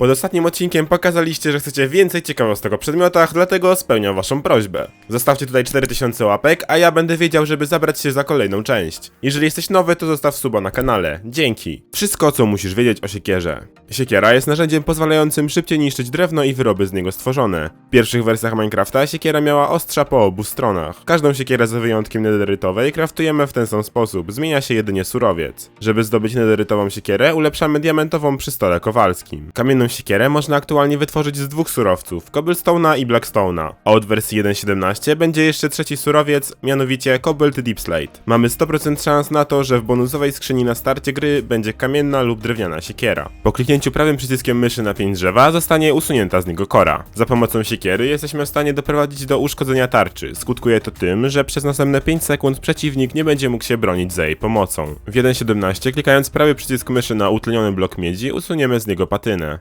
Pod ostatnim odcinkiem pokazaliście, że chcecie więcej ciekawostek o przedmiotach, dlatego spełniam waszą prośbę. Zostawcie tutaj 4000 łapek, a ja będę wiedział, żeby zabrać się za kolejną część. Jeżeli jesteś nowy, to zostaw suba na kanale. Dzięki. Wszystko, co musisz wiedzieć o siekierze. Siekiera jest narzędziem pozwalającym szybciej niszczyć drewno i wyroby z niego stworzone. W pierwszych wersjach Minecrafta siekiera miała ostrza po obu stronach. Każdą siekierę z wyjątkiem nederytowej kraftujemy w ten sam sposób, zmienia się jedynie surowiec. Żeby zdobyć nederytową siekierę, ulepszamy diamentową przy stole kowalskim. Kamienną siekierę można aktualnie wytworzyć z dwóch surowców, cobblestone'a i blackstone'a. A od wersji 1.17 będzie jeszcze trzeci surowiec, mianowicie cobalt deep slate. Mamy 100% szans na to, że w bonusowej skrzyni na starcie gry będzie kamienna lub drewniana siekiera. Po kliknięciu prawym przyciskiem myszy na pięć drzewa zostanie usunięta z niego kora. Za pomocą siekiery jesteśmy w stanie doprowadzić do uszkodzenia tarczy. Skutkuje to tym, że przez następne 5 sekund przeciwnik nie będzie mógł się bronić za jej pomocą. W 1.17 klikając prawy przycisk myszy na utleniony blok miedzi usuniemy z niego patynę.